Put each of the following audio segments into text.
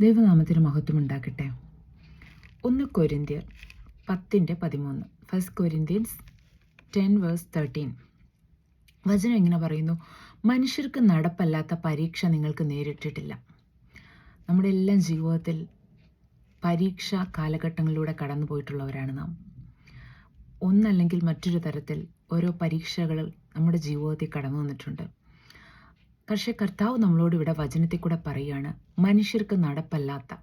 ദൈവനാമത്തിന് മഹത്വം ഉണ്ടാക്കട്ടെ. ഒന്ന് കൊരിന്ത്യർ പത്തിന്റെ പതിമൂന്ന്. First Corinthians ten verse thirteen വചനം ഇങ്ങനെ പറയുന്നു? മനുഷ്യർക്ക് നടപ്പല്ലാത്ത പരീക്ഷ നിങ്ങൾക്ക് നേരിട്ടിട്ടില്ല. നമ്മുടെ എല്ലാം ജീവിതത്തിൽ പരീക്ഷ കാലഘട്ടങ്ങളിലൂടെ കടന്നു പോയിട്ടുള്ളവരാണ് നാം. ഒന്നല്ലെങ്കിൽ മറ്റൊരു തരത്തിൽ ഓരോ പരീക്ഷകൾ നമ്മുടെ ജീവിതത്തിൽ കടന്നു വന്നിട്ടുണ്ട്. പക്ഷേ കർത്താവ് നമ്മളോട് ഇവിടെ വചനത്തിൽ കൂടെ പറയുകയാണ് മനുഷ്യർക്ക് നടപ്പല്ലാത്ത.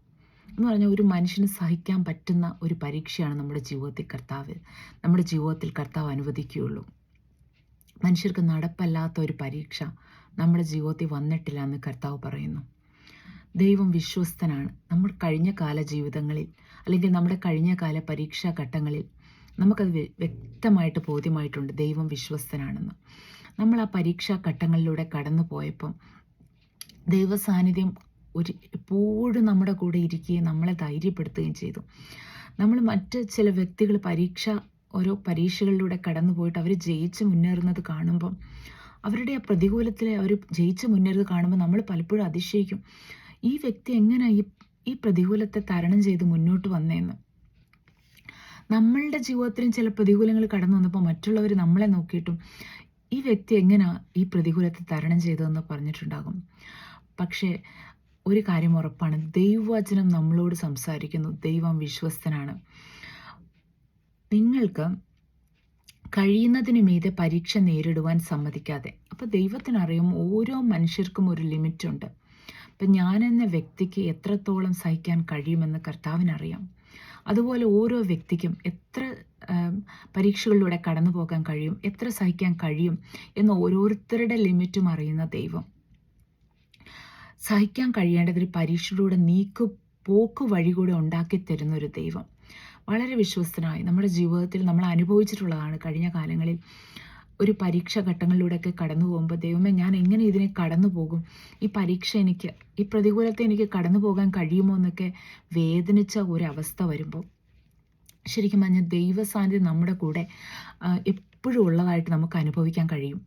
എന്ന് പറഞ്ഞാൽ ഒരു മനുഷ്യന് സഹിക്കാൻ പറ്റുന്ന ഒരു പരീക്ഷയാണ് നമ്മുടെ ജീവിതത്തിൽ കർത്താവ് നമ്മുടെ ജീവിതത്തിൽ കർത്താവ് അനുവദിക്കുകയുള്ളൂ. മനുഷ്യർക്ക് നടപ്പല്ലാത്ത ഒരു പരീക്ഷ നമ്മുടെ ജീവിതത്തിൽ വന്നിട്ടില്ല എന്ന് കർത്താവ് പറയുന്നു. ദൈവം വിശ്വസ്തനാണ്. നമ്മൾ കഴിഞ്ഞ കാല ജീവിതങ്ങളിൽ അല്ലെങ്കിൽ നമ്മുടെ കഴിഞ്ഞ കാല പരീക്ഷാ ഘട്ടങ്ങളിൽ നമുക്കത് വ്യക്തമായിട്ട് ബോധ്യമായിട്ടുണ്ട് ദൈവം വിശ്വസ്തനാണെന്ന്. നമ്മൾ ആ പരീക്ഷാ ഘട്ടങ്ങളിലൂടെ കടന്നു പോയപ്പം ദൈവ സാന്നിധ്യം ഒരു എപ്പോഴും നമ്മുടെ കൂടെ ഇരിക്കുകയും നമ്മളെ ധൈര്യപ്പെടുത്തുകയും ചെയ്തു. നമ്മൾ മറ്റ് ചില വ്യക്തികൾ പരീക്ഷ ഓരോ പരീക്ഷകളിലൂടെ കടന്നു പോയിട്ട് അവർ ജയിച്ച് മുന്നേറുന്നത് കാണുമ്പം അവരുടെ ആ പ്രതികൂലത്തിൽ അവർ ജയിച്ച് മുന്നേറുന്നത് കാണുമ്പോൾ നമ്മൾ പലപ്പോഴും അതിശയിക്കും ഈ വ്യക്തി എങ്ങനെ ഈ ഈ പ്രതികൂലത്തെ തരണം ചെയ്ത് മുന്നോട്ട് വന്നേന്ന്. നമ്മളുടെ ജീവിതത്തിലും ചില പ്രതികൂലങ്ങൾ കടന്നു വന്നപ്പോൾ മറ്റുള്ളവർ നമ്മളെ നോക്കിയിട്ടും ഈ വ്യക്തി എങ്ങനെയാ ഈ പ്രതികൂലത്തെ തരണം ചെയ്തതെന്ന് പറഞ്ഞിട്ടുണ്ടാകും. പക്ഷേ ഒരു കാര്യം ഉറപ്പാണ്. ദൈവവചനം നമ്മളോട് സംസാരിക്കുന്നു. ദൈവം വിശ്വസ്തനാണ്. നിങ്ങൾക്ക് കഴിയുന്നതിന് മീതെ പരീക്ഷ നേരിടുവാൻ സമ്മതിക്കാതെ. അപ്പോൾ ദൈവത്തിനറിയും ഓരോ മനുഷ്യർക്കും ഒരു ലിമിറ്റുണ്ട്. ഞാൻ എന്ന വ്യക്തിക്ക് എത്രത്തോളം സഹിക്കാൻ കഴിയുമെന്ന് കർത്താവിനറിയാം. അതുപോലെ ഓരോ വ്യക്തിക്കും എത്ര പരീക്ഷകളിലൂടെ കടന്നു പോകാൻ കഴിയും എത്ര സഹിക്കാൻ കഴിയും എന്ന് ഓരോരുത്തരുടെ ലിമിറ്റും അറിയുന്ന ദൈവം. സഹിക്കാൻ കഴിയേണ്ടതൊരു പരീക്ഷയിലൂടെ നീക്ക് പോക്ക് വഴി കൂടെ ഉണ്ടാക്കി തരുന്ന ഒരു ദൈവം. വളരെ വിശ്വസ്തനായി. നമ്മുടെ ജീവിതത്തിൽ നമ്മൾ അനുഭവിച്ചിട്ടുള്ളതാണ് കഴിഞ്ഞ കാലങ്ങളിൽ ഒരു പരീക്ഷ ഘട്ടങ്ങളിലൂടെയൊക്കെ കടന്നു പോകുമ്പോൾ ദൈവമേ ഞാൻ എങ്ങനെ ഇതിനെ കടന്നു പോകും? ഈ പരീക്ഷ എനിക്ക് ഈ പ്രതികൂലത്തെ എനിക്ക് കടന്നു പോകാൻ കഴിയുമോ? എന്നൊക്കെ വേദനിച്ച ഒരവസ്ഥ വരുമ്പോൾ ശരിക്കും പറഞ്ഞാൽ ദൈവസാന്നിധ്യം നമ്മുടെ കൂടെ എപ്പോഴും ഉള്ളതായിട്ട് നമുക്ക് അനുഭവിക്കാൻ കഴിയും.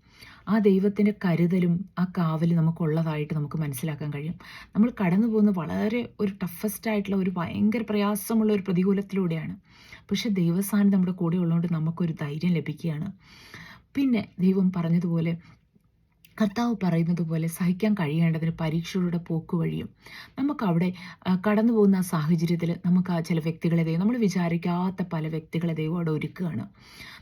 ആ ദൈവത്തിന്റെ കരുതലും ആ കാവലും നമുക്കുള്ളതായിട്ട് നമുക്ക് മനസ്സിലാക്കാൻ കഴിയും. നമ്മൾ കടന്നു പോകുന്ന വളരെ ഒരു ടഫസ്റ്റ് ആയിട്ടുള്ള ഒരു ഭയങ്കര പ്രയാസമുള്ള ഒരു പ്രതികൂലത്തിലൂടെയാണ്. പക്ഷേ ദൈവസാന്നിധ്യം നമ്മുടെ കൂടെ ഉള്ളതുകൊണ്ട് നമുക്കൊരു ധൈര്യം ലഭിക്കുകയാണ്. പിന്നെ ദൈവം പറഞ്ഞതുപോലെ കർത്താവ് പറയുന്നത് പോലെ സഹിക്കാൻ കഴിയേണ്ടതിന് പരീക്ഷകളുടെ പോക്ക് വഴിയും നമുക്കവിടെ കടന്നു പോകുന്ന സാഹചര്യത്തിൽ നമുക്ക് ആ ചില വ്യക്തികളെ ദൈവം നമ്മൾ വിചാരിക്കാത്ത പല വ്യക്തികളെ ദൈവം അവിടെ ഒരുക്കുകയാണ്.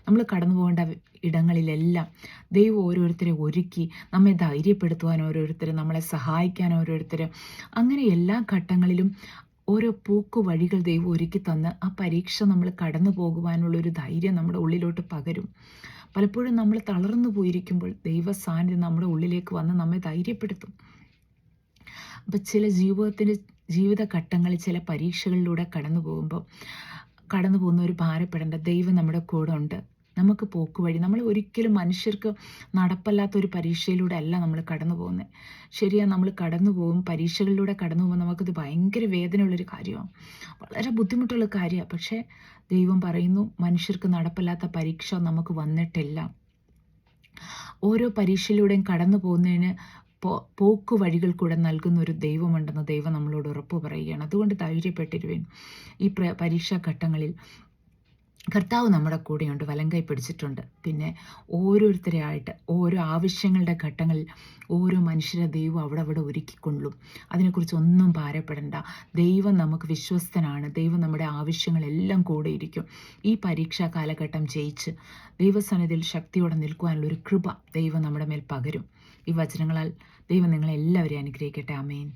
നമ്മൾ കടന്നു പോകേണ്ട ഇടങ്ങളിലെല്ലാം ദൈവം ഓരോരുത്തരെ ഒരുക്കി നമ്മെ ധൈര്യപ്പെടുത്തുവാൻ ഓരോരുത്തർ നമ്മളെ സഹായിക്കാൻ ഓരോരുത്തർ അങ്ങനെ എല്ലാ ഘട്ടങ്ങളിലും ഓരോ പോക്കു വഴികൾ ദൈവം ഒരുക്കി തന്ന് ആ പരീക്ഷ നമ്മൾ കടന്നു പോകുവാനുള്ളൊരു ധൈര്യം നമ്മുടെ ഉള്ളിലോട്ട് പകരും. പലപ്പോഴും നമ്മൾ തളർന്നു പോയിരിക്കുമ്പോൾ ദൈവ സാന്നിധ്യം നമ്മുടെ ഉള്ളിലേക്ക് വന്ന് നമ്മെ ധൈര്യപ്പെടുത്തും. അപ്പം ചില ജീവിതത്തിന്റെ ജീവിതഘട്ടങ്ങളിൽ ചില പരീക്ഷകളിലൂടെ കടന്നു പോകുമ്പോൾ കടന്നു പോകുന്ന ഒരു ഭാരപ്പെടേണ്ട ദൈവം നമ്മുടെ കൂടെ ഉണ്ട്. നമുക്ക് പോക്ക് വഴി. നമ്മൾ ഒരിക്കലും മനുഷ്യർക്ക് നടപ്പല്ലാത്ത ഒരു പരീക്ഷയിലൂടെ അല്ല നമ്മൾ കടന്നു പോകുന്നത് ശരിയാണ് നമ്മൾ കടന്നു പോകും പരീക്ഷകളിലൂടെ കടന്നു പോകുമ്പോൾ നമുക്കത് ഭയങ്കര വേദനയുള്ളൊരു കാര്യമാണ് വളരെ ബുദ്ധിമുട്ടുള്ള കാര്യമാണ് പക്ഷേ ദൈവം പറയുന്നു മനുഷ്യർക്ക് നടപ്പല്ലാത്ത പരീക്ഷ നമുക്ക് വന്നിട്ടില്ല. ഓരോ പരീക്ഷയിലൂടെയും കടന്നു പോകുന്നതിന് പോക്ക് വഴികൾ കൂടെ നൽകുന്ന ഒരു ദൈവമുണ്ടെന്ന് ദൈവം നമ്മളോട് ഉറപ്പ് പറയുകയാണ്. അതുകൊണ്ട് ധൈര്യപ്പെട്ടിരുവേൻ. ഈ പരീക്ഷാ ഘട്ടങ്ങളിൽ കർത്താവ് നമ്മുടെ കൂടെയുണ്ട് വലങ്കൈ പിടിച്ചിട്ടുണ്ട്. പിന്നെ ഓരോരുത്തരെ ആയിട്ട് ഓരോ ആവശ്യങ്ങളുടെ ഘട്ടങ്ങളിൽ ഓരോ മനുഷ്യരെ ദൈവം അവിടെ അവിടെ ഒരുക്കിക്കൊള്ളും. അതിനെക്കുറിച്ച് ഒന്നും ഭാരപ്പെടേണ്ട. ദൈവം നമുക്ക് വിശ്വസ്തനാണ്. ദൈവം നമ്മുടെ ആവശ്യങ്ങളെല്ലാം കൂടെയിരിക്കും ഈ പരീക്ഷാ കാലഘട്ടം ജയിച്ച് ദൈവസന്നിധിയിൽ ശക്തിയോടെ നിൽക്കുവാനുള്ള ഒരു കൃപ ദൈവം നമ്മുടെ മേൽ പകരും. ഈ വചനങ്ങളാൽ ദൈവം നിങ്ങളെല്ലാവരെയും അനുഗ്രഹിക്കട്ടെ. അമേൻ